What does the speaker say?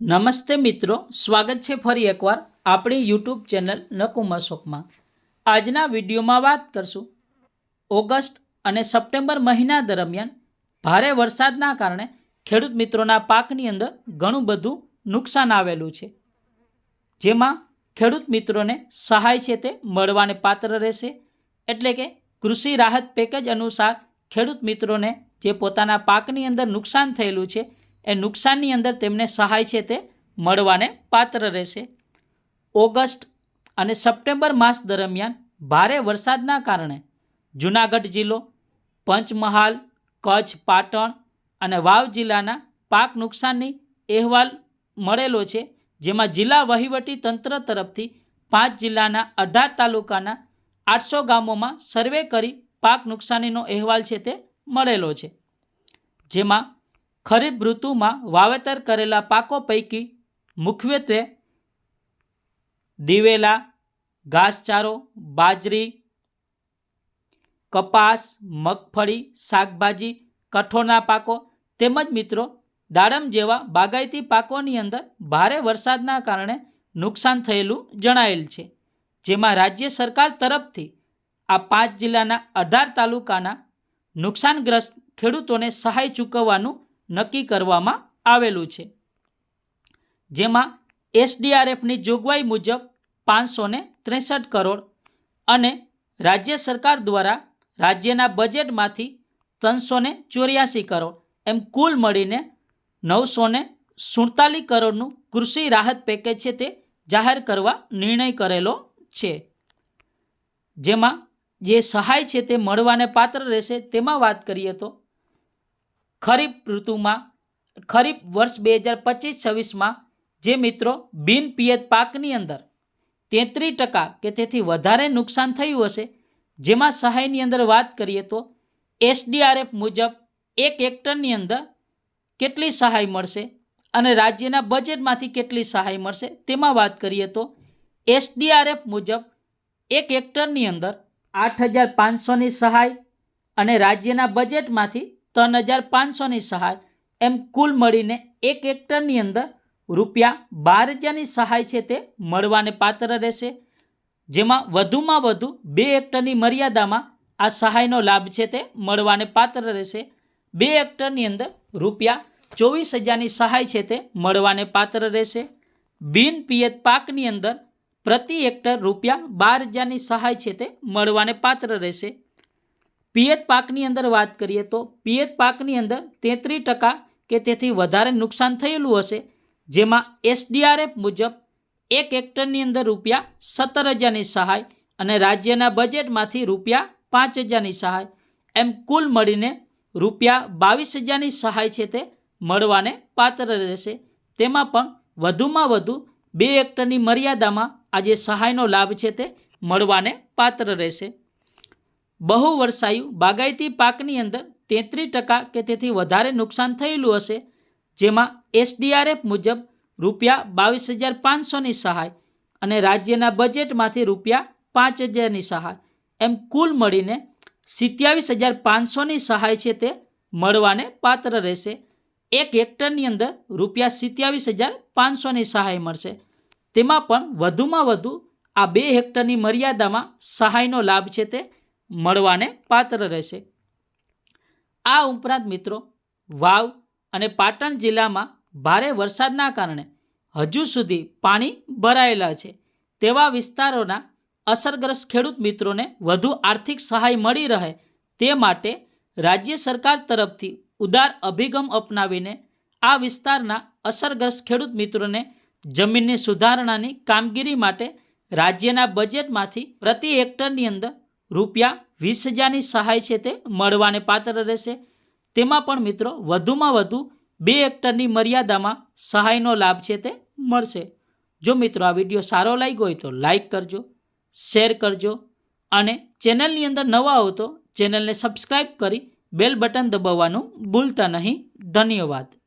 નમસ્તે મિત્રો, સ્વાગત છે ફરી એકવાર આપણી યુટ્યુબ ચેનલ નકુમા શોકમાં. આજના વિડીયોમાં વાત કરશું. ઓગસ્ટ અને સપ્ટેમ્બર મહિના દરમિયાન ભારે વરસાદના કારણે ખેડૂત મિત્રોના પાકની અંદર ઘણું બધું નુકસાન આવેલું છે. જેમાં ખેડૂત મિત્રોને સહાય છે તે મળવાને પાત્ર રહેશે. એટલે કે કૃષિ રાહત પેકેજ અનુસાર ખેડૂત મિત્રોને જે પોતાના પાકની અંદર નુકસાન થયેલું છે એ નુકસાનની અંદર તેમને સહાય છે તે મળવાને પાત્ર રહેશે. ઓગસ્ટ અને સપ્ટેમ્બર માસ દરમિયાન ભારે વરસાદના કારણે જૂનાગઢ જિલ્લો, પંચમહાલ, કચ્છ, પાટણ અને વાવ જિલ્લાના પાક નુકસાનની અહેવાલ મળેલો છે, જેમાં જિલ્લા વહીવટી તંત્ર તરફથી પાંચ જિલ્લાના અઢાર તાલુકાના આઠસો ગામોમાં સર્વે કરી પાક નુકસાનીનો અહેવાલ છે તે મળેલો છે. જેમાં ખરીફ ઋતુમાં વાવેતર કરેલા પાકો પૈકી મુખ્યત્વે દિવેલા, ઘાસચારો, બાજરી, કપાસ, મગફળી, શાકભાજી, કઠોળના પાકો તેમજ મિત્રો દાડમ જેવા બાગાયતી પાકોની અંદર ભારે વરસાદના કારણે નુકસાન થયેલું જણાયેલ છે. જેમાં રાજ્ય સરકાર તરફથી આ પાંચ જિલ્લાના અઢાર તાલુકાના નુકસાનગ્રસ્ત ખેડૂતોને સહાય ચૂકવવાનું નક્કી કરવામાં આવેલું છે. જેમાં એસડીઆરએફની જોગવાઈ મુજબ પાંચસો ત્રેસઠ કરોડ અને રાજ્ય સરકાર દ્વારા રાજ્યના બજેટમાંથી ત્રણસો ચોર્યાસી કરોડ એમ કુલ મળીને નવસો સુડતાલીસ કરોડનું કૃષિ રાહત પેકેજ છે તે જાહેર કરવા નિર્ણય કરેલો છે. જેમાં જે સહાય છે તે મળવાને પાત્ર રહેશે તેમાં વાત કરીએ તો ખરીફ ઋતુમાં, ખરીફ વર્ષ બે હજાર પચીસ છવ્વીસમાં જે મિત્રો બિન પિયત પાકની અંદર તેત્રીસ ટકા કે તેથી વધારે નુકસાન થયું હશે, જેમાં સહાયની અંદર વાત કરીએ તો એસડીઆરએફ મુજબ એક હેક્ટરની અંદર કેટલી સહાય મળશે અને રાજ્યના બજેટમાંથી કેટલી સહાય મળશે તેમાં વાત કરીએ તો એસડીઆરએફ મુજબ એક હેક્ટરની અંદર આઠ હજાર પાંચસોની સહાય અને રાજ્યના બજેટમાંથી ત્રણ હજાર પાંચસોની સહાય. એમ કુલ મળીને એક હેક્ટરની અંદર રૂપિયા બાર હજારની સહાય છે તે મળવાને પાત્ર રહેશે. જેમાં વધુમાં વધુ બે હેક્ટરની મર્યાદામાં આ સહાયનો લાભ છે તે મળવાને પાત્ર રહેશે. બે હેક્ટરની અંદર રૂપિયા ચોવીસ હજારની સહાય છે તે મળવાને પાત્ર રહેશે. બિન પિયત પાકની અંદર પ્રતિ હેક્ટર રૂપિયા બાર હજારની સહાય છે તે મળવાને પાત્ર રહેશે. પિયત પાકની અંદર વાત કરીએ તો પિયત પાકની અંદર તેત્રીસ ટકા કે તેથી વધારે નુકસાન થયેલું હશે, જેમાં એસડીઆરએફ મુજબ એક હેક્ટરની અંદર રૂપિયા સત્તર હજારની સહાય અને રાજ્યના બજેટમાંથી રૂપિયા પાંચ હજારની સહાય. એમ કુલ મળીને રૂપિયા બાવીસ હજારની સહાય છે તે મળવાને પાત્ર રહેશે. તેમાં પણ વધુમાં વધુ બે હેક્ટરની મર્યાદામાં આ જે સહાયનો લાભ છે તે મળવાને પાત્ર રહેશે. બહુ વર્ષાયું બાગાયતી પાકની અંદર તેત્રીસ ટકા કે તેથી વધારે નુકસાન થયેલું હશે, જેમાં એસડીઆરએફ મુજબ રૂપિયા બાવીસ હજાર પાંચસોની સહાય અને રાજ્યના બજેટમાંથી રૂપિયા પાંચ હજારની સહાય. એમ કુલ મળીને સિત્યાવીસ હજાર પાંચસોની સહાય છે તે મળવાને પાત્ર રહેશે. એક હેક્ટરની અંદર રૂપિયા સિત્યાવીસ હજાર પાંચસોની સહાય મળશે. તેમાં પણ વધુમાં વધુ આ બે હેક્ટરની મર્યાદામાં સહાયનો લાભ છે તે મળવાને પાત્ર રહેશે. આ ઉપરાંત મિત્રો, વાવ અને પાટણ જિલ્લામાં ભારે વરસાદના કારણે હજુ સુધી પાણી ભરાયેલા છે. તેવા વિસ્તારોના અસરગ્રસ્ત ખેડૂત મિત્રોને વધુ આર્થિક સહાય મળી રહે તે માટે રાજ્ય સરકાર તરફથી ઉદાર અભિગમ અપનાવીને આ વિસ્તારના અસરગ્રસ્ત ખેડૂત મિત્રોને જમીનની સુધારણાની કામગીરી માટે રાજ્યના બજેટમાંથી પ્રતિ હેક્ટરની અંદર રૂપિયા વીસ હજારની સહાય છે તે મળવાને પાત્ર રહેશે. તેમાં પણ મિત્રો વધુમાં વધુ બે હેક્ટરની મર્યાદામાં સહાયનો લાભ છે તે મળશે. જો મિત્રો આ વીડિયો સારો લાગ્યો હોય તો લાઈક કરજો, શેર કરજો અને ચેનલની અંદર નવા હો તો ચેનલને સબસ્ક્રાઈબ કરી બેલ બટન દબાવવાનું ભૂલતા નહીં. ધન્યવાદ.